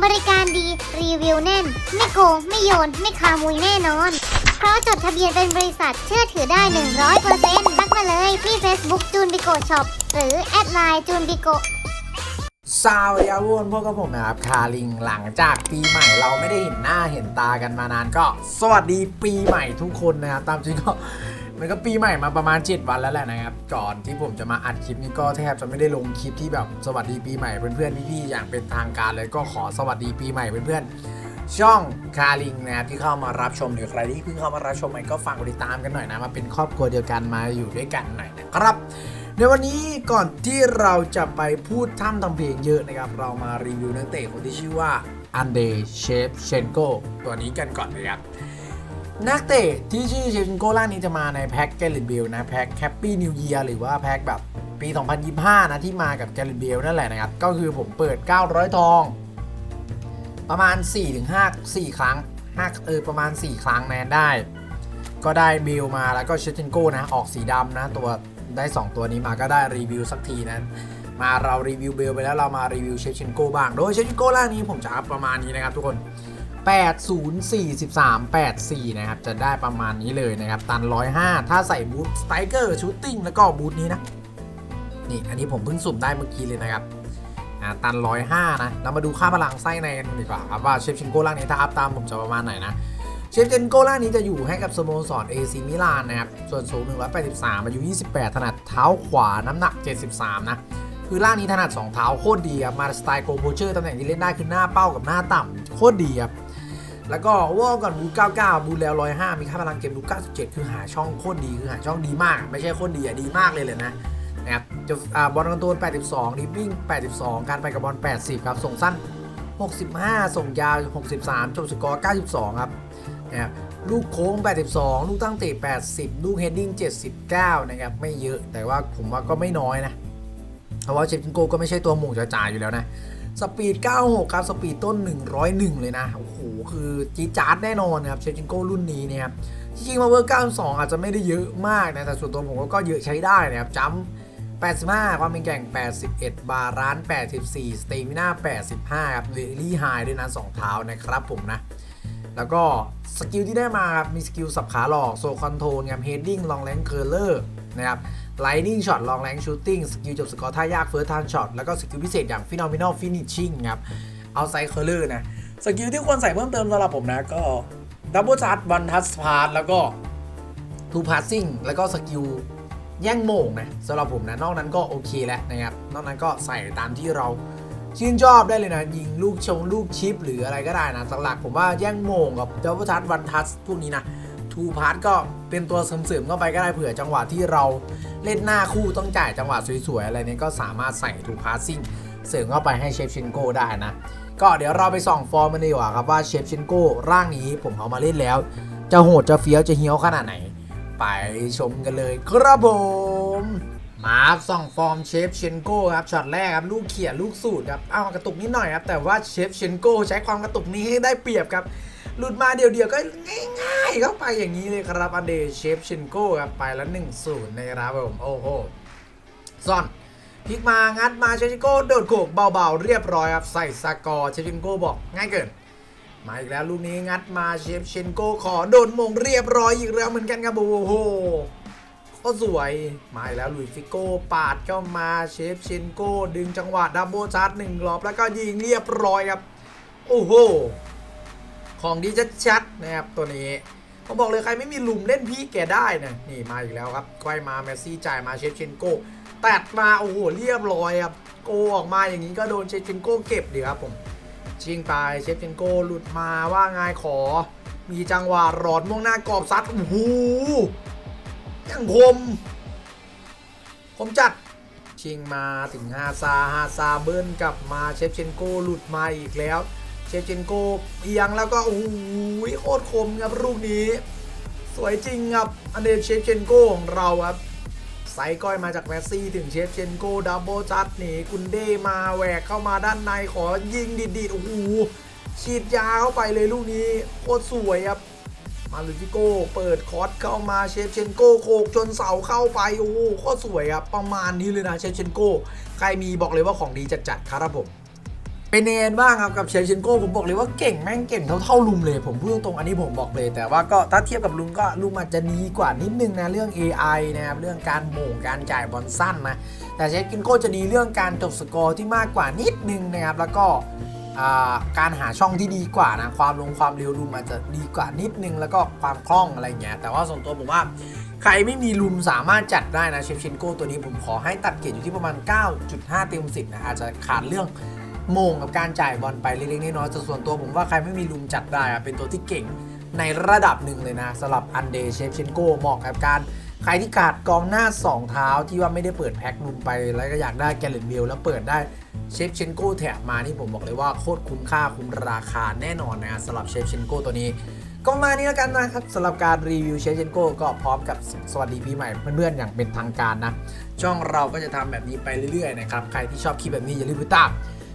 บริการดี รีวิวแน่น ไม่โกง ไม่โยน ไม่คามุยแน่นอน เพราะจดทะเบียนเป็นบริษัทเชื่อถือได้ 100%ทักมาเลยที่ Facebook จูนบิโกช็อปหรือแอดไลน์จูนบิโกสาวยาวนพวกกับผมนะครับคาริงหลังจากปีใหม่เราไม่ได้เห็นหน้าเห็นตากันมานานก็ สวัสดีปีใหม่ทุกคนนะครับตามจริงก็ มันก็ปีใหม่มาประมาณ 7 วันแล้วแหละนะครับ ก่อนที่ผมจะมาอัดคลิปนี้ก็แทบจะไม่ได้ลงคลิปที่แบบสวัสดีปีใหม่เพื่อนๆพี่ๆอย่างเป็นทางการเลยก็ขอสวัสดีปีใหม่เพื่อนๆช่องคาริงนะครับที่เข้ามารับชมหรือใครที่เพิ่งเข้ามารับชมใหม่ก็ฝากกดติดตามกันหน่อยนะมาเป็นครอบครัวเดียวกันมาอยู่ด้วยกันหน่อยนะครับในวันนี้ก่อนที่เราจะไปพูดท่ำทำเพลงเยอะนะครับ เรามารีวิวนักเตะคนที่ชื่อว่าอันเดเชฟเชนโกตัวนี้กันก่อนเลยครับ นักเตะที่ชื่อเชฟเชนโกล่างนี้จะมาในแพ็คแกลิเบลนะแพ็คแฮปปี้นิวเยียร์หรือว่าแพ็คแบบปี 2025 นะ ที่มากับแกลิเบลนั่นแหละนะครับ ก็คือผมเปิด 900 ทอง ประมาณ 4-5 4 ครั้ง5เออประมาณ 4 ครั้งแนนได้ ก็ได้เบลมาแล้วก็เชฟเชนโกนะ ออกสีดำนะ ตัวได้ 2 ตัวนี้มาก็ได้รีวิวสักทีนะมาเรารีวิวเบลไปแล้วเรามารีวิวเชฟเชนโกบ้าง โดยเชฟเชนโกล่างนี้ผมจะอัพประมาณนี้นะครับทุกคน 8043 84 นะครับ จะได้ประมาณนี้เลยนะครับ ตัน 105 ถ้าใส่บูทสไตรเกอร์ชูตติ้งแล้วก็บูทนี้นะ นี่ อันนี้ผมเพิ่งสุ่มได้เมื่อกี้เลยนะครับตัน 105 นะ เรามาดูค่าพลังไส้ในกันดีกว่าครับ ว่าเชฟเชนโกล่างนี้ถ้าอัพตามผมจะประมาณไหนนะเชฟเชนโกล่างนี้จะอยู่ให้กับสโมสรเอซีมิลานนะครับ ส่วนสูง 183 อายุ 28 ถนัดเท้าขวา น้ำหนัก 73 นะ คือล่างนี้ถนัด 2 เท้าโคตรดีครับ มาสไตล์โกโพเชอร์ตำแหน่งที่เล่นได้คือหน้าเป้ากับหน้าต่ำโคตรดีครับ แล้วก็วอลก่อนบูท99 บูทแล้ว105 มีค่าพลังเกมบูท97 คือหาช่องโคตรดีคือหาช่องดีมาก ไม่ใช่โคตรดีอะดีมากเลยเลยนะนะครับจะบอลคอนโทรล82ดิฟวิ่ง 82 การไปกับบอล 80 ครับ ส่งสั้น 65 ส่งยาว 63 จบสกอร์ 92 ครับนะครับลูกโค้ง 82 ลูกตั้งเตะ 80 ลูกเฮดดิ้ง 79 นะครับ ไม่เยอะ แต่ว่าผมว่าก็ไม่น้อยนะ เพราะว่าเชฟชินโกก็ไม่ใช่ตัวหมู่จ่าๆอยู่แล้วนะ สปีด 96 ครับ สปีดต้น 101 เลยนะ โอ้โห คือจีจาร์ดแน่นอนครับเชฟชินโก้รุ่นนี้เนี่ยครับจริงๆมาเวอร์92 อาจจะไม่ได้เยอะมากนะแต่ส่วนตัวผมก็เยอะใช้ได้นะครับจัมป์85 ความเป็นแก่ง 81 บาร้าน 84 สเตมิน่า 85 ครับเวลี่ไฮด้วยนะ2เท้านะครับผมนะ แล้วก็สกิลที่ได้มาครับมีสกิลสับขาหลอก โซคอนโทรลครับเฮดดิ้งลองแรงเคอร์เลอร์นะครับไลนิ่งช็อตลองแรงชูตติ้งสกิลจบสกอร์ท่ายากเฟิร์สทันช็อตแล้วก็สกิลพิเศษอย่างฟินอมินอลฟินิชชิ่งครับเอาไซเคอร์เลอร์นะ สกิลที่ควรใส่เพิ่มเติมสำหรับผมนะก็ดับเบิลชาร์จวันทัสพาร์แล้วก็ทูพาสซิ่งแล้วก็สกิลแย่งโมงนะสำหรับผมนะ นอกนั้นก็โอเคแล้วนะครับ นอกนั้นก็ใส่ตามที่เราชื่นชอบได้เลยนะ ยิงลูกชงลูกชิปหรืออะไรก็ได้นะหลักๆผมว่าแย่งโมงกับดับเบิลชาร์จวันทัสพวกนี้นะทูพาร์ก็เป็นตัวเสริมๆเข้าไปก็ได้เผื่อจังหวะที่เราเล่นหน้าคู่ต้องจ่ายจังหวะสวยๆอะไรนี้ก็สามารถใส่ทูพาสซิ่งเสริมเข้าไปให้เชฟชินโกได้นะ ก็เดี๋ยวเราไปส่องฟอร์มมันดีกว่าครับว่าเชฟชินโก้ร่างนี้ผมเอามาเล่นแล้ว จะโหดจะเฟี้ยวจะเฮี้ยวขนาดไหน ไปชมกันเลยครับผมมาส่องฟอร์มเชฟเชนโก้ครับช็อตแรกครับลูกเขี่ยลูกสูตรครับเอากระตุกนิดหน่อยครับแต่ว่าเชฟเชนโก้ใช้ความกระตุกนี้ให้ได้เปรียบครับหลุดมาเดียวๆก็ง่ายๆเข้าไปอย่างนี้เลยครับอันเดเชฟเชนโก้ครับไปแล้ว1 0นะครับผมโอ้โหซ่อน พลิกมางัดมาเชชิโก้โดดโขกเบาๆ เรียบร้อยครับ ใส่สกอร์เชชิโก้บอกง่ายเกิน มาอีกแล้วลูกนี้งัดมาเชฟเชนโก้ขอโดนมงเรียบร้อยอีกแล้วเหมือนกันครับโอ้โหก็สวยมาอีกแล้วลุยฟิโก้ปาดเข้ามาเชฟเชนโก้ดึงจังหวะดับเบิลชาร์จหนึ่งรอบแล้วก็ยิงเรียบร้อยครับ โอ้โหของดีชัดๆนะครับตัวนี้ผมบอกเลยใครไม่มีหลุมเล่นพี่แกได้นะนี่มาอีกแล้วครับไกวมาเมสซี่จ่ายมาเชฟเชนโก้ ตดมาโอ้โหเรียบร้อยครับโกออกมาอย่างนี้ก็โดนเชฟเชนโก้เก็บดีครับผมชิงไปเชฟเชนโก้หลุดมาว่าไงขอ มีจังหวะรอดม่วงหน้ากรอบซัดโอ้โหยังคมผมจัดชิงมาถึงฮาซาฮาซาเบิ้ลกลับมาเชฟเชนโกหลุดมาอีกแล้ว เชฟเชนโกเอียงแล้วก็โอ้โหโคตรคมครับลูกนี้ สวยจริงครับอันเดเชฟเชนโกของเราครับ ไซก้อยมาจากแมสซี่ถึงเชฟเชนโกดับเบิลจัดหนีกุนเดมาแหวกเข้ามาด้านในขอยิงดีดๆโอ้โหฉีดยาเข้าไปเลยลูกนี้โคตรสวยครับ มาลูฟิโก้เปิดคอร์สเข้ามาเชฟเชนโก้โขกจนเสาเข้าไปโอ้โหโคตรสวยครับประมาณนี้เลยนะเชฟเชนโก้ใครมีบอกเลยว่าของดีจัดๆครับผม เป็นยังไงบ้างครับกับเชฟเชนโก้ผมบอกเลยว่าเก่งแม่งเก่งเท่าเท่าลุมเลย ผมพูดตรงอันนี้ผมบอกเลย แต่ว่าก็ถ้าเทียบกับลุงก็ลุงอาจจะดีกว่านิดนึงนะเรื่อง AI นะครับเรื่องการโหม่งการจ่ายบอลสั้นนะแต่เชฟเชนโก้จะดีเรื่องการจบสกอร์ที่มากกว่านิดนึงนะครับแล้วก็การหาช่องที่ดีกว่านะความลงความเร็วลุมอาจจะดีกว่านิดนึงแล้วก็ความคล่องอะไรเงี้ยแต่ว่าส่วนตัวผมว่าใครไม่มีลุมสามารถจัดได้นะเชฟเชนโก้ตัวนี้ผมขอให้ตัดเกรดอยู่ที่ประมาณ 9.5 เต็ม 10 นะอาจจะขาดเรื่อง โมงกับการจ่ายบอลไปเล็กๆน้อยๆแต่ส่วนตัวผมว่าใครไม่มีลุมจัดได้อะเป็นตัวที่เก่งในระดับหนึ่งเลยนะสำหรับอันเดเชฟเชนโกเหมาะกับการใครที่ขาดกองหน้า 2 เท้าที่ว่าไม่ได้เปิดแพ็คลุมไปแล้วก็อยากได้แกลเลนเบลแล้วเปิดได้เชฟเชนโกแถมมานี่ผมบอกเลยว่าโคตรคุ้มค่าคุ้มราคาแน่นอนนะสำหรับเชฟเชนโกตัวนี้ก็มานี้แล้วกันนะครับสำหรับการรีวิวเชฟเชนโกก็พร้อมกับสวัสดีปีใหม่เพื่อนๆอย่างเป็นทางการนะช่องเราก็จะทำแบบนี้ไปเรื่อยๆนะครับใครที่ชอบคลิปแบบนี้อย่าลืมกดติดตาม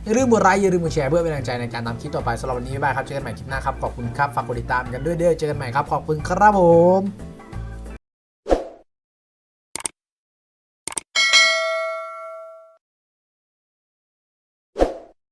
อย่าลืมกดไลค์อย่าลืมกดแชร์เพื่อเป็นกำลังใจในการทำคลิปต่อไปสำหรับวันนี้บ๊ายบายครับเจอกันใหม่คลิปหน้าครับขอบคุณครับฝากกดติดตามกันด้วยเด้อเจอกันใหม่ครับขอบคุณครับผม